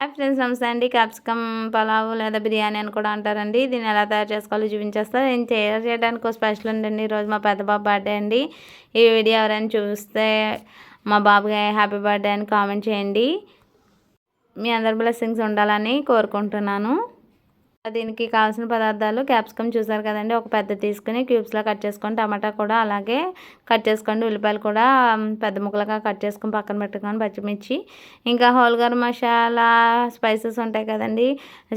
Hi friends నమస్తే అండి. Capsicum pulao లేదా బిర్యానీ అని కూడా అంటారండి. దీన్ని ఎలా తయారు చేసుకోవాలో చూపించేస్తా. నేను తయారు చేయడానికి ఒక స్పెషల్ ఉందండి. ఈరోజు మా పెద్ద బాబు బర్త్డే అండి. ఈ వీడియో ఎవరైనా చూస్తే మా బాబుకి హ్యాపీ బర్త్డే అని కామెంట్ చేయండి. మీ అందరి బ్లెస్సింగ్స్ ఉండాలని కోరుకుంటున్నాను. దీనికి కావాల్సిన పదార్థాలు క్యాప్సికమ్ చూసారు కదండి ఒక పెద్ద తీసుకుని క్యూబ్స్లో కట్ చేసుకొని టమాటా కూడా అలాగే కట్ చేసుకోండి ఉల్లిపాయలు కూడా పెద్ద ముక్కలుగా కట్ చేసుకొని పక్కన పెట్టుకొని పచ్చిమిర్చి ఇంకా హోల్గర్ మసాలా స్పైసెస్ ఉంటాయి కదండి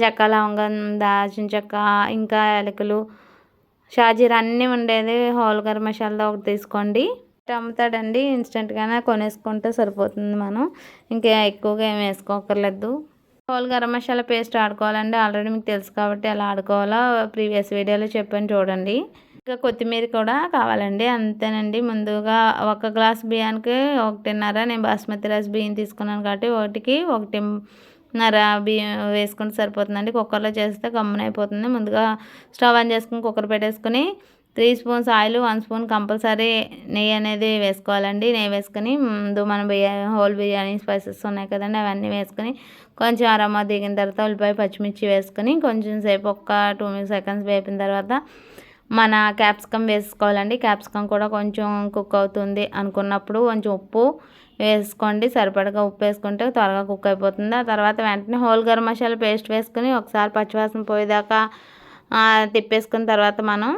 చెక్క లవంగం దాల్చిన చెక్క ఇంకా ఎలకలు షాజీర్ అన్నీ ఉండేది హోల్గర్ మసాలా ఒకటి తీసుకోండి. అమ్ముతాడండి ఇన్స్టెంట్గానే కొనేసుకుంటే సరిపోతుంది మనం ఇంకా ఎక్కువగా ఏం వేసుకోకర్లేదు హోల్ గరం మసాలా పేస్ట్ ఆడుకోవాలండి. ఆల్రెడీ మీకు తెలుసు కాబట్టి ఎలా ఆడుకోవాలో ప్రీవియస్ వీడియోలో చెప్పాను చూడండి. ఇంకా కొత్తిమీర కూడా కావాలండి. అంతేనండి. ముందుగా ఒక గ్లాస్ బియ్యానికి ఒకటిన్నర నేను బాస్మతి రైస్ బియ్యం తీసుకున్నాను కాబట్టి ఒకటికి ఒకటిన్నర బియ్యం వేసుకుంటే సరిపోతుందండి. కుక్కర్లో చేస్తే గమ్మున అయిపోతుంది. ముందుగా స్టవ్ ఆన్ చేసుకుని కుక్కర్ పెట్టేసుకుని three spoons oil one spoon compulsory నెయ్యి అనేది వేసుకోవాలండి. నెయ్యి వేసుకొని ముందు మనం బిర్యానీ హోల్ బిర్యానీ స్పైసెస్ ఉన్నాయి కదండి అవన్నీ వేసుకొని కొంచెం అరమ్మ దిగిన తర్వాత ఉల్లిపాయ పచ్చిమిర్చి వేసుకొని కొంచెం సేపు ఒక టూ సెకండ్స్ వేపిన తర్వాత మన క్యాప్సికమ్ వేసుకోవాలండి. క్యాప్సికమ్ కూడా కొంచెం కుక్ అవుతుంది అనుకున్నప్పుడు కొంచెం ఉప్పు వేసుకోండి. సరిపడగా ఉప్పు వేసుకుంటే త్వరగా కుక్ అయిపోతుంది. ఆ తర్వాత వెంటనే హోల్ గరం మసాలా పేస్ట్ వేసుకొని ఒకసారి పచ్చివాసన పోయేదాకా తిప్పేసుకున్న తర్వాత మనం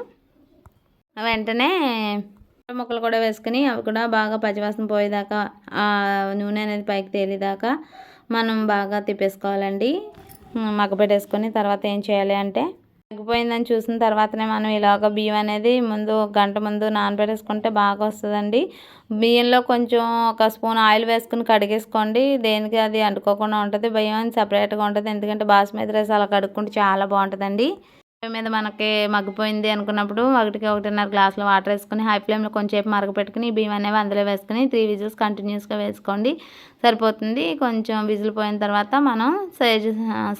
వెంటనే ముక్కలు కూడా వేసుకుని అవి కూడా బాగా పచ్చివాసన పోయేదాకా ఆ నూనె అనేది పైకి తేలేదాకా మనం బాగా తిప్పేసుకోవాలండి. మగ్గపెట్టేసుకొని తర్వాత ఏం చేయాలి అంటే తగ్గిపోయిందని చూసిన తర్వాతనే మనం ఇలాగ బియ్యం అనేది ముందు గంట ముందు నానబెట్టేసుకుంటే బాగా వస్తుందండి. బియ్యంలో కొంచెం ఒక స్పూన్ ఆయిల్ వేసుకుని కడిగేసుకోండి. దేనికి అది అంటుకోకుండా ఉంటుంది. బియ్యం సపరేట్గా ఉంటుంది. ఎందుకంటే బాస్మతి రైస్ అలా కడుక్కుంటే చాలా బాగుంటుందండి. మీద మనకి మగ్గిపోయింది అనుకున్నప్పుడు ఒకటికి ఒకటిన్నర గ్లాసులో వాటర్ వేసుకుని హై ఫ్లేమ్లో కొంచెంసేపు మరగపెట్టుకుని బియ్యం అనేవి అందులో వేసుకుని త్రీ విజిల్స్ కంటిన్యూస్గా వేసుకోండి. సరిపోతుంది. కొంచెం విజిల్ పోయిన తర్వాత మనం సర్వ్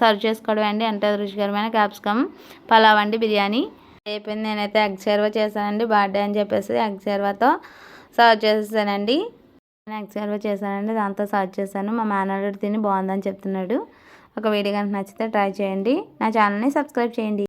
సర్వ్ చేసుకోవడం అండి. అంటే రుచికరమైన క్యాప్సికమ్ పలావ్ అండి బిర్యానీ. అయిపోయింది. నేనైతే ఎగ్ చేరువ చేశానండి. బర్త్డే అని చెప్పేసి ఎగ్ చేరువతో సర్వ్ చేసేసానండి. నేను ఎగ్ చేరువ చేశానండి. దాంతో సర్వ్ చేశాను. మా మేనల్లుడు తిని బాగుందని చెప్తున్నాడు. ఒక వీడియో కనుక నచ్చితే ట్రై చేయండి. నా ఛానల్ని సబ్స్క్రైబ్ చేయండి.